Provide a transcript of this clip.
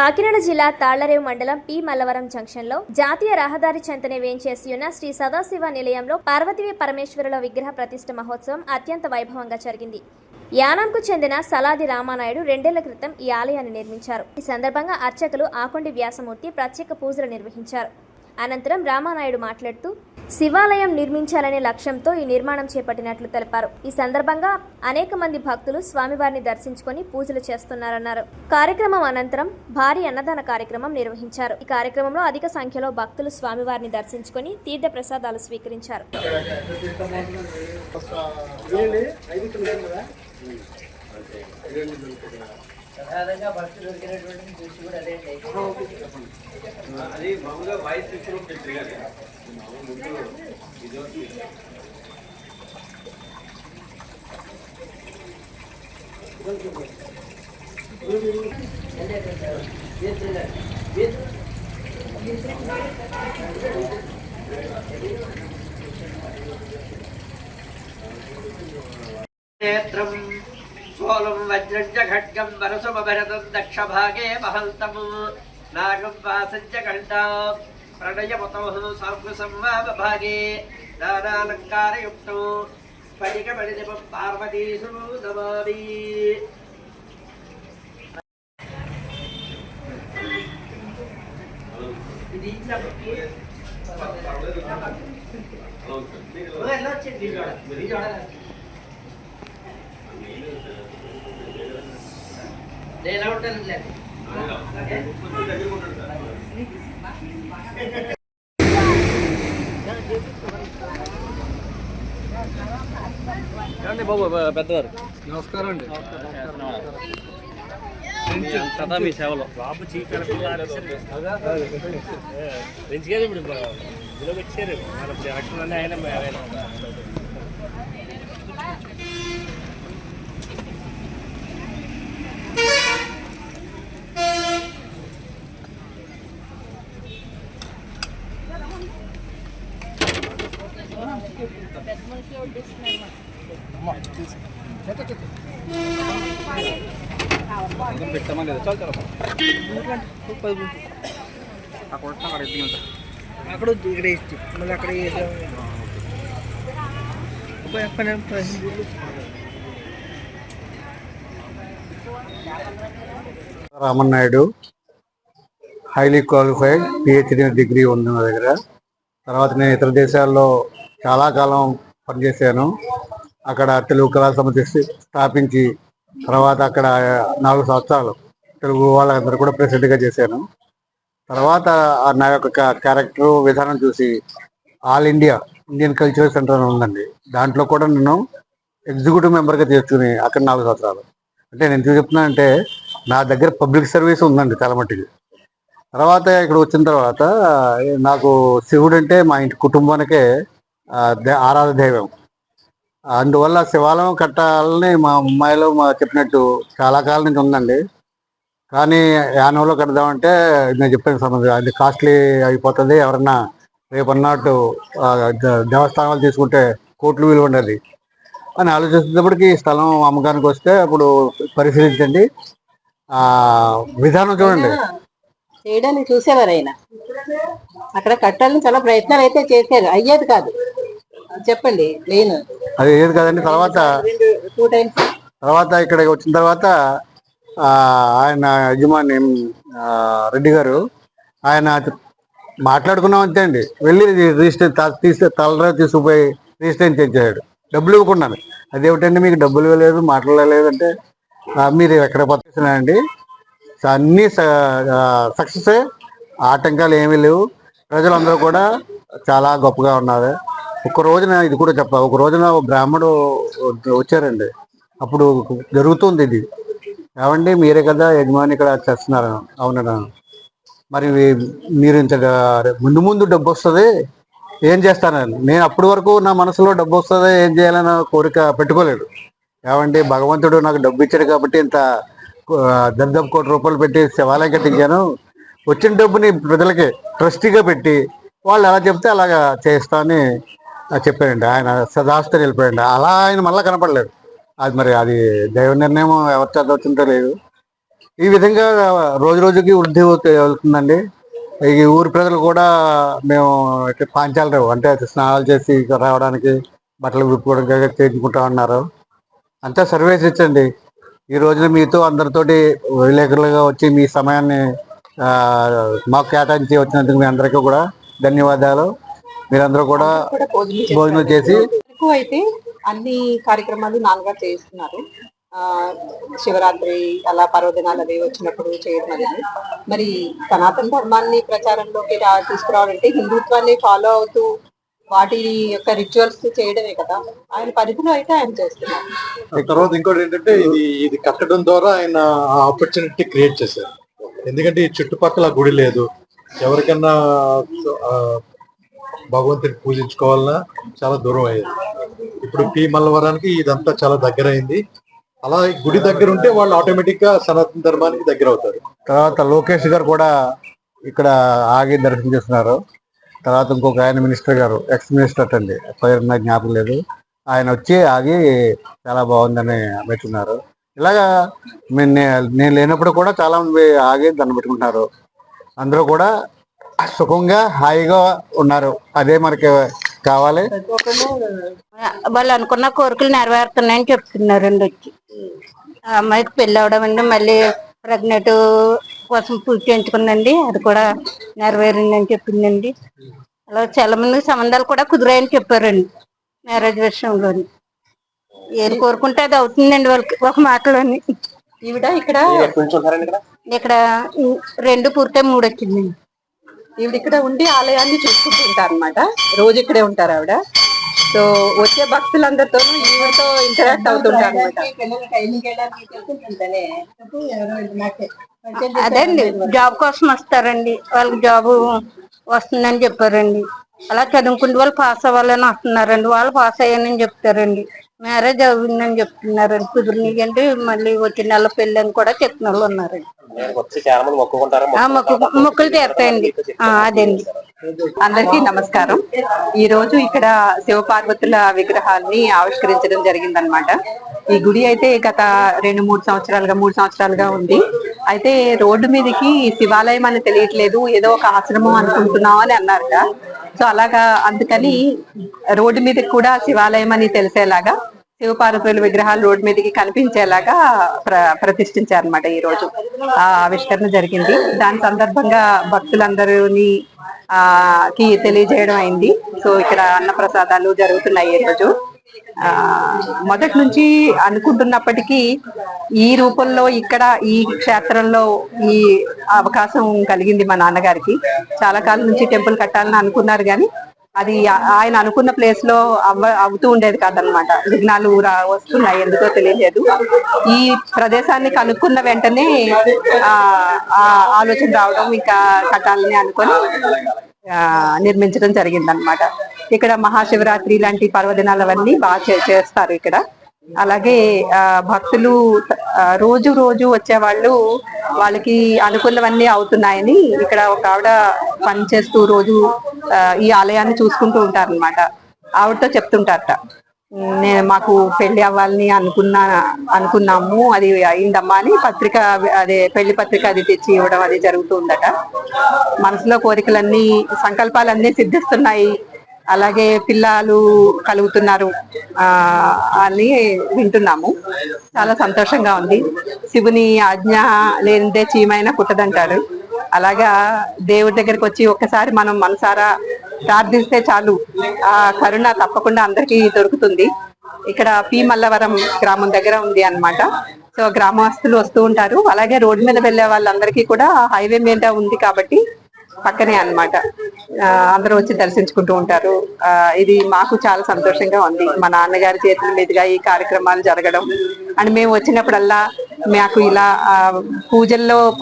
కాకినాడ జిల్లా తాళ్ళరేవు మండలం పి. మల్లవరం జంక్షన్లో జాతీయ రహదారి చెంతనే వేంచేసి శ్రీ సదాశివ నిలయంలో పార్వతీవి పరమేశ్వరుల విగ్రహ ప్రతిష్ఠ మహోత్సవం అత్యంత వైభవంగా జరిగింది. యానాంకు చెందిన సలాది రామానాయుడు రెండేళ్ళ క్రితం ఈ ఆలయాన్ని నిర్మించారు. ఈ సందర్భంగా అర్చకులు ఆకొండి వ్యాసమూర్తి ప్రత్యేక పూజలు నిర్వహించారు. అనంతరం రామానాయుడు మాట్లాడుతూ శివాలయం నిర్మించాలనే లక్ష్యంతో ఈ నిర్మాణం చేపట్టినట్లు తెలిపారు. ఈ సందర్భంగా అనేక మంది భక్తులు స్వామివారిని దర్శించుకొని పూజలు చేస్తున్నారన్నారు. కార్యక్రమం అనంతరం భారీ అన్నదాన కార్యక్రమం నిర్వహించారు. ఈ కార్యక్రమంలో అధిక సంఖ్యలో భక్తులు స్వామివారిని దర్శించుకొని తీర్థ ప్రసాదాలు స్వీకరించారు. ప్రధానంగా భక్తులు దొరికినటువంటి దృష్టి కూడా అదే అది మామూలుగా వాయిస్ ఇచ్చిన పెట్టాలి నేత్రం సోలం వజ్రం చ ఖడ్గం వరసుమభరతం దక్షభాగే మహల్తము నాగం వాసం చ కంఠాం ప్రణయమతో సాంకుశం భాగే నానాలంకారయుక్తం స్ఫటికమణిదిపం పార్వతీసు నమామి ఇది ఇచ్చినప్పటికీ ఎలా వచ్చింది ఈ జోడ? నేను ఎలా ఉంటాను బాబు పెద్దవారు? నమస్కారం అండి. సదా మీ సేవలో. బాబు చీకర పెంచుకేది ఇప్పుడు ఇందులో వచ్చారు మన ఎలక్షన్ ఆయన పెట్టమని లేదు చాలు చాలా అక్కడ ఉంటున్నా అక్కడ ఎత్తి ఉంటా అక్కడ వద్దు, ఇక్కడ ఇచ్చి మళ్ళీ అక్కడ వేసాం. అబ్బాయి, Ramanaidu highly qualified PhD degree ఉంది నా దగ్గర తర్వాత నేను ఇతర దేశాల్లో చాలా కాలం పనిచేశాను. అక్కడ తెలుగు కళా సమితి స్థాపించి తర్వాత అక్కడ నాలుగు సంవత్సరాలు తెలుగు వాళ్ళందరూ కూడా ప్రెసిడెంట్గా చేశాను. తర్వాత నా యొక్క క్యారెక్టర్ విధానం చూసి all India Indian cultural centre అని ఉందండి. దాంట్లో కూడా నేను ఎగ్జిక్యూటివ్ మెంబర్గా చేసుకుని అక్కడ నాలుగు సంవత్సరాలు. అంటే నేను ఎందుకు చెప్తున్నానంటే నా దగ్గర పబ్లిక్ సర్వీస్ ఉందండి తలమట్టికి తర్వాత ఇక్కడ వచ్చిన తర్వాత నాకు శివుడు అంటే మా ఇంటి కుటుంబానికే ఆరాధ దైవం. అందువల్ల శివాలయం కట్టాలని మా అమ్మాయిలో మా చెప్పినట్టు చాలా కాలం నుంచి ఉందండి. కానీ యానంలో కడదామంటే నేను చెప్పిన సమస్య అది కాస్ట్లీ అయిపోతుంది. ఎవరన్నా రేపు అన్నట్టు ద- దేవస్థానాలు తీసుకుంటే కోట్లు విలువ ఉండదు. అని ఆలోచిస్తున్నప్పటికీ స్థలం అమ్మకానికి వస్తే అప్పుడు పరిశీలించండి. విధానం చూడండి. చేయడానికి చూసేవారు ఆయన. అక్కడ కట్టాలని చాలా ప్రయత్నాలు అయితే చేశారు. అయ్యేది కాదు. చెప్పండి అది ఏది కదండి తర్వాత రెండు టూ టైమ్స్ తర్వాత ఇక్కడ వచ్చిన తర్వాత ఆయన యజమాని రెడ్డి గారు ఆయన మాట్లాడుకున్నాం అంతే అండి. వెళ్ళి రిజిస్టర్ తీస్తే తలరా తీసుకుపోయి రిజిస్టర్ చేయించాడు. డబ్బులు ఇవ్వకున్నాను అదేమిటండి మీకు డబ్బులు ఇవ్వలేదు మాట్లాడలేదు అంటే "ఆ, మీరు ఎక్కడ పట్టుకున్నారండి అన్నీ సక్సెస్. ఆటంకాలు ఏమీ లేవు. ప్రజలందరూ కూడా చాలా గొప్పగా ఉన్నారు. ఒక రోజున ఇది కూడా చెప్ప ఒక రోజున ఒక బ్రాహ్మడు వచ్చారండి. అప్పుడు జరుగుతుంది ఇది. ఏమండి? మీరే కదా యజమాని ఇక్కడ చేస్తున్నారు. అవునన్నా మరి మీరు ఇంత ముందు ముందు డబ్బు వస్తుంది. ఏం చేస్తానని? నేను అప్పటి వరకు నా మనసులో డబ్బు వస్తుంది. ఏం చేయాలన్న కోరిక పెట్టుకోలేదు. ఏమంటే భగవంతుడు నాకు డబ్బు ఇచ్చాడు కాబట్టి ఇంత ఆ, కోటి రూపాయలు పెట్టి శివాలయం కట్టించాను. వచ్చిన డబ్బుని ప్రజలకి ట్రస్టీగా పెట్టి వాళ్ళు ఎలా చెప్తే అలాగా చేస్తా అని చెప్పారండి ఆయన సదాస్తి వెళ్ళిపోయాడు అలా ఆయన మళ్ళీ కనపడలేదు. అది మరి అది దైవ నిర్ణయం ఎవరి చేత వచ్చిందో లేదు. ఈ విధంగా రోజు రోజుకి వృద్ధి వెళ్తుందండి. ఈ ఊరి ప్రజలు కూడా మేము పాంచాలరావు అంటే స్నానాలు చేసి రావడానికి బట్టలు విప్పుకోవడానికి చేయించుకుంటా ఉన్నారు. అంతా సర్వీస్ ఇచ్చండి. ఈ రోజున మీతో అందరితోటి విలేకరులుగా వచ్చి మీ సమయాన్ని మాకు కేటాయించి వచ్చినందుకు మీ అందరికీ కూడా ధన్యవాదాలు. మీరందరూ కూడా భోజనం చేసి వరకు అయితే అన్ని కార్యక్రమాలు నాన్నగారు చేస్తున్నారు. ఆ శివరాత్రి అలా పర్వదినాలు అవి వచ్చినప్పుడు చేయడం అనేది. మరి సనాతన ధర్మాన్ని ప్రచారంలోకి తీసుకురావాలంటే హిందుత్వాన్ని ఫాలో అవుతూ వాటి యొక్క రిచువల్స్ చేయడమే కదా. ఆయన పరిధిలో అయితే ఆయన చేస్తున్నారు. తర్వాత ఇంకోటి ఏంటంటే ఇది ఇది కట్టడం ద్వారా ఆయన ఆపర్చునిటీ క్రియేట్ చేశారు. ఎందుకంటే ఈ చుట్టుపక్కల గుడి లేదు. ఎవరికన్నా ఆ, భగవంతుని పూజించుకోవాలన్నా చాలా దూరం అయ్యేది. ఇప్పుడు పి మల్లవరానికి ఇదంతా చాలా దగ్గర అయింది అలా ఈ గుడి దగ్గర ఉంటే వాళ్ళు ఆటోమేటిక్గా సనాతన ధర్మానికి దగ్గర అవుతారు. తర్వాత లోకేష్ గారు కూడా ఇక్కడ ఆగి దర్శనం చేస్తున్నారు తర్వాత ఇంకొక ఆయన మినిస్టర్ గారు ఎక్స్ మినిస్టర్ అండి. పేరు నాకు జ్ఞాపకం లేదు. ఆయన వచ్చి ఆగి చాలా బాగుందని పెట్టున్నారు ఇలాగా నేను లేనప్పుడు కూడా చాలా మంది ఆగి దండం పెట్టుకుంటున్నారు. అందరూ కూడా సుఖంగా హాయిగా ఉన్నారు. అదే మనకి కావాలి. వాళ్ళు అనుకున్న కోరికలు నెరవేరుతున్నాయని చెప్తున్నారండి వచ్చి. ఆ అమ్మాయికి పెళ్ళి అవడం అండి మళ్ళీ ప్రెగ్నెంట్ కోసం పూజ చేయించుకుందండి అది కూడా నెరవేరిందని చెప్పిందండి. అలా చాలా మంది సంబంధాలు కూడా కుదిరాయని చెప్పారండి మ్యారేజ్ విషయంలోని. ఏది కోరుకుంటే అది అవుతుందండి వాళ్ళకి ఒక మాటలోని. ఈవిడ ఇక్కడ? ఇక్కడ రెండు పూర్తయి మూడు వచ్చిందండి ఈవిడ ఇక్కడ ఉండి ఆలయాన్ని చూసుకుంటూ ఉంటారు అనమాట రోజు ఇక్కడే ఉంటారు ఆవిడ. సో వచ్చే భక్తులందరితోనూ ఈవిడతో ఇంటరాక్ట్ అవుతుంటారు అదండి జాబ్ కోసం వస్తారండి. వాళ్ళకి జాబ్ వస్తుందని చెప్పారండి. అలా చదువుకుంటే వాళ్ళు పాస్ అవ్వాలని వస్తున్నారండి. వాళ్ళు పాస్ అయ్యానని చెప్తారండి. మ్యారేజ్ అవ్విందని చెప్తున్నారండి కుదిరినాయి అంటే మళ్ళీ వచ్చే నెల పెళ్ళి అని కూడా చెప్పిన వాళ్ళు ఉన్నారండి ఆ మొక్కు మొక్కులు తీరుతాయండి. ఆ, అదండి. అందరికీ నమస్కారం. ఈ రోజు ఇక్కడ శివపార్వతుల విగ్రహాల్ని ఆవిష్కరించడం జరిగిందనమాట ఈ గుడి అయితే గత రెండు మూడు సంవత్సరాలుగా మూడు సంవత్సరాలుగా ఉంది. అయితే రోడ్డు మీదకి శివాలయం అని తెలియట్లేదు. ఏదో ఒక ఆశ్రమం అనుకుంటున్నాం అని అన్నారట. సో అలాగా అందుకని రోడ్డు మీద కూడా శివాలయం అని తెలిసేలాగా శివపార్వతుల విగ్రహాలు రోడ్డు మీదకి కనిపించేలాగా ప్ర ప్రతిష్ఠించారనమాట ఈ రోజు. ఆ ఆవిష్కరణ జరిగింది. దాని సందర్భంగా భక్తులందరూని ఆ కి తెలియజేయడం అయింది. సో ఇక్కడ అన్న ప్రసాదాలు జరుగుతున్నాయి ఈ రోజు. మొదటి నుంచి అనుకుంటున్నప్పటికీ ఈ రూపంలో ఇక్కడ ఈ క్షేత్రంలో ఈ అవకాశం కలిగింది మా నాన్నగారికి. చాలా కాలం నుంచి టెంపుల్ కట్టాలని అనుకున్నారు కానీ అది ఆయన అనుకున్న ప్లేస్లో అవ్వ అవుతూ ఉండేది కాదనమాట విఘ్నాలు రా వస్తున్నాయి ఎందుకో తెలియలేదు. ఈ ప్రదేశాన్ని కనుక్కున్న వెంటనే ఆ ఆలోచన రావడం ఇంకా కట్టాలని అనుకొని ఆ, నిర్మించడం జరిగిందనమాట ఇక్కడ మహాశివరాత్రి లాంటి పర్వదినాలు అవన్నీ బాగా చేస్తారు ఇక్కడ. అలాగే ఆ భక్తులు రోజు రోజు వచ్చే వాళ్ళు వాళ్ళకి అనుకూలమన్నీ అవుతున్నాయని ఇక్కడ ఒక ఆవిడ పని చేస్తూ రోజు ఈ ఆలయాన్ని చూసుకుంటూ ఉంటారనమాట ఆవిడతో చెప్తుంటారట నేను మాకు పెళ్ళి అవ్వాలని అనుకున్నా అనుకున్నాము అది అయిందమ్మా అని పత్రిక అదే పెళ్ళి పత్రిక అది తెచ్చి ఇవ్వడం అది జరుగుతుందట మనసులో కోరికలన్నీ సంకల్పాలన్నీ సిద్ధిస్తున్నాయి. అలాగే పిల్లలు కలుగుతున్నారు ఆ అని వింటున్నాము. చాలా సంతోషంగా ఉంది. శివుని ఆజ్ఞ లేనిదే చీమైన పుట్టదంటాడు అలాగా దేవుడి దగ్గరికి వచ్చి ఒక్కసారి మనం మనసారా ప్రార్థిస్తే చాలు. ఆ కరుణ తప్పకుండా అందరికీ దొరుకుతుంది. ఇక్కడ పి మల్లవరం గ్రామం దగ్గర ఉంది అన్నమాట. సో గ్రామస్తులు వస్తూ ఉంటారు. అలాగే రోడ్డు మీద వెళ్ళే వాళ్ళందరికీ కూడా హైవే మీద ఉంది కాబట్టి పక్కనే అన్నమాట. ఆ, అందరూ వచ్చి దర్శించుకుంటూ ఉంటారు. ఆ, ఇది మాకు చాలా సంతోషంగా ఉంది. మా నాన్నగారి చేతుల మీదుగా ఈ కార్యక్రమాలు జరగడం. అండ్ మేము వచ్చినప్పుడల్లా మాకు ఇలా ఆ, పూజల్లో పా-